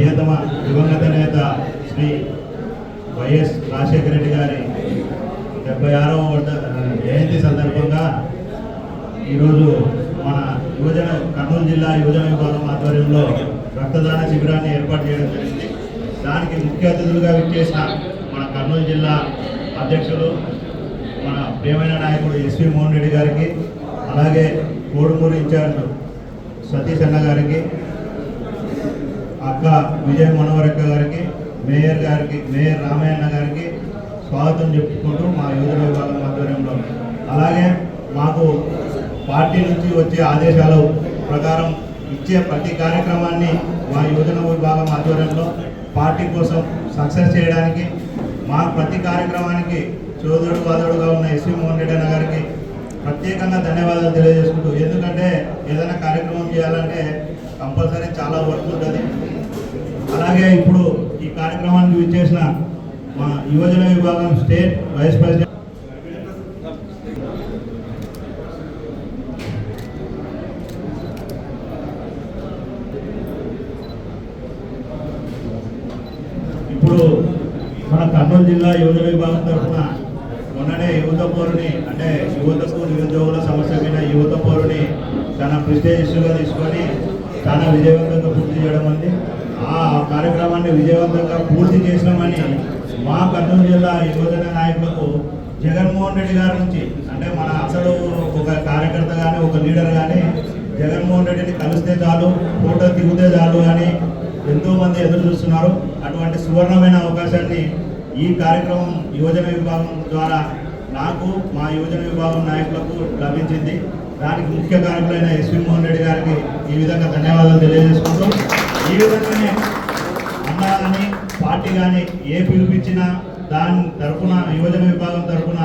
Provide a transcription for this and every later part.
ప్రియతమ దివంగత నేత శ్రీ వైఎస్ రాజశేఖర రెడ్డి గారి డెబ్బై ఆరవ జయంతి సందర్భంగా ఈరోజు మన యువజన కర్నూలు జిల్లా యువజన విభాగం ఆధ్వర్యంలో రక్తదాన శిబిరాన్ని ఏర్పాటు చేయడం జరిగింది. దానికి ముఖ్య అతిథులుగా విచ్చేసిన మన కర్నూలు జిల్లా అధ్యక్షులు మన ప్రియమైన నాయకుడు ఎస్వి మోహన్ రెడ్డి గారికి అలాగే కోడుమూరు ఇన్ఛార్జ్ సతీష్ అన్న గారికి అక్క విజయ మనోహరక్క గారికి మేయర్ గారికి మేయర్ రామయ్యన్న గారికి స్వాగతం చెప్పుకుంటూ మా యువజన విభాగం ఆధ్వర్యంలో అలాగే మాకు పార్టీ నుంచి వచ్చే ఆదేశాల ప్రకారం ఇచ్చే ప్రతి కార్యక్రమాన్ని మా యువజన విభాగం ఆధ్వర్యంలో పార్టీ కోసం సక్సెస్ చేయడానికి మా ప్రతి కార్యక్రమానికి సోదరుడు వాదోడుగా ఉన్న ఎస్వి మోహన్ రెడ్డి అన్న గారికి ప్రత్యేకంగా ధన్యవాదాలు తెలియజేసుకుంటూ ఎందుకంటే ఏదైనా కార్యక్రమం చేయాలంటే కంపల్సరీ చాలా వర్క్ ఉంటుంది. అలాగే ఇప్పుడు ఈ కార్యక్రమానికి విచ్చేసిన మా యువజన విభాగం స్టేట్ వైస్ ప్రెసిడెంట్ ఇప్పుడు మన కర్నూలు జిల్లా యువజన విభాగం తరఫున మొన్ననే యువత పౌరుని అంటే యువతకు నిరుద్యోగుల సమస్య మీద యువత పౌరుని తన ప్రిస్టేజ్ ఇష్యూగా తీసుకొని చాలా విజయవంతంగా పూర్తి చేయడం అంది. ఆ కార్యక్రమాన్ని విజయవంతంగా పూర్తి చేసినామని మా కర్నూలు జిల్లా యువజన నాయకులకు జగన్మోహన్ రెడ్డి గారి నుంచి అంటే మన అసలు ఒక కార్యకర్త కానీ ఒక లీడర్ కానీ జగన్మోహన్ రెడ్డిని కలిస్తే చాలు ఫోటో దిగితే చాలు అని ఎంతోమంది ఎదురు చూస్తున్నారు. అటువంటి సువర్ణమైన అవకాశాన్ని ఈ కార్యక్రమం యువజన విభాగం ద్వారా నాకు మా యువజన విభాగం నాయకులకు లభించింది. దానికి ముఖ్య కారకులైన ఎస్వి మోహన్ రెడ్డి గారికి ఈ విధంగా ధన్యవాదాలు తెలియజేసుకుంటూ ఈ విధంగానే అన్నారని కానీ పార్టీ కానీ ఏ పిలిపించినా దాని తరఫున యువజన విభాగం తరఫున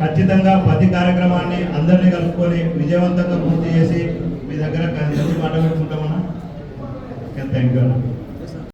ఖచ్చితంగా ప్రతి కార్యక్రమాన్ని అందరినీ కలుపుకొని విజయవంతంగా పూర్తి చేసి మీ దగ్గర మంచి మాట పెట్టుకుంటామన్నా. Thank you